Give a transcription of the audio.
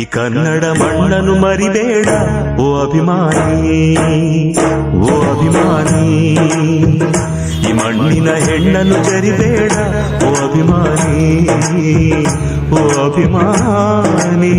ಈ ಕನ್ನಡ ಮಣ್ಣನ್ನು ಮರಿಬೇಡ ಓ ಅಭಿಮಾನಿ ಓ ಅಭಿಮಾನಿ ಈ ಮಣ್ಣಿನ ಹೆಣ್ಣನ್ನು ಜರಿಬೇಡ ಓ ಅಭಿಮಾನಿ ಓ ಅಭಿಮಾನಿ